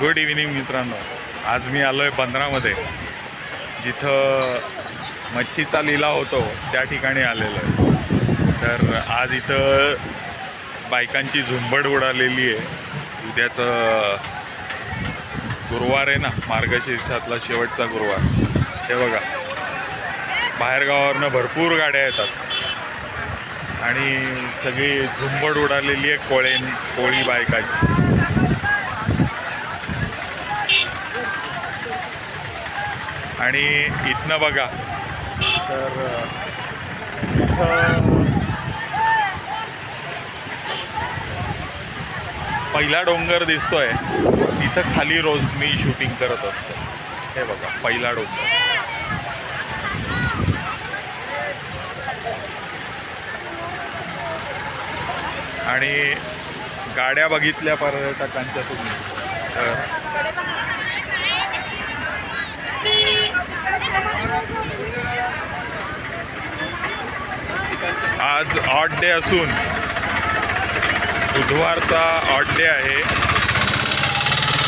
Good evening मित्रांनो. आज मी आलो आहे बंदरामध्ये. जिथं मच्छीचा लिलाव होतो त्या ठिकाणी आलेलो आहे. तर आज इथं बायकांची झुंबड उडालेली आहे. उद्याचं गुरुवार आहे ना मार्गशीर्षातला शेवटचा गुरुवार. हे बघा. बाहेरगावावरनं भरपूर गाड्या येतात. आणि सगळी झुंबड उडालेली आहे कोळे कोळी बायकाची. आणि इथनं बघा. तर इथं पहिला डोंगर दिसतोय. इथं खाली रोज मी शूटिंग करत असतो. हे बघा पहिला डोंगर. आणि गाड्या बघितल्या पर्यटकांच्या तुम्ही. आज ऑड डे असून बुधवारचा ऑड डे आहे.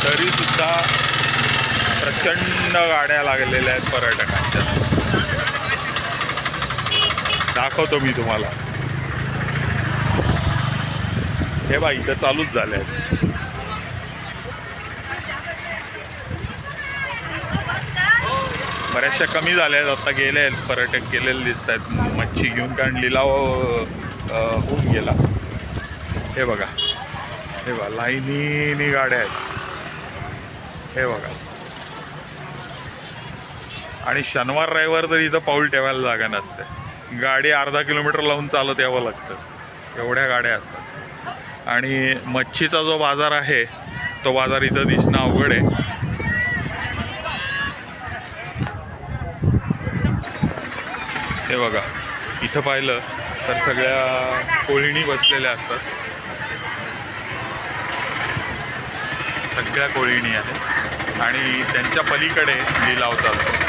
तरीसुद्धा प्रचंड गाड्या लागलेल्या आहेत पर्यटकांच्या. दाखवतो मी तुम्हाला. हे बा इथं चालूच झाले आहेत. बऱ्याचशा कमी झाल्या आहेत. आता गेले आहेत पर्यटक गेलेले दिसत आहेत. मच्छी घेऊन कारण लिलाव होऊन गेला. हे बघा. हे बघा लाईनीनी गाड्या आहेत. हे बघा. आणि शनिवार रविवार तर इथं पाऊल ठेवायला जागा नसते. गाडी अर्धा किलोमीटर लावून चालत यावं लागतं. एवढ्या गाड्या असतात. आणि मच्छीचा जो बाजार आहे तो बाजार इथं दिसणं अवघड आहे. हे बघा. इथं पाहिलं तर सगळ्या कोळीणी बसलेल्या असतात. सगळ्या कोळीणी आहेत. आणि त्यांच्या पलीकडे लिलाव चालतो.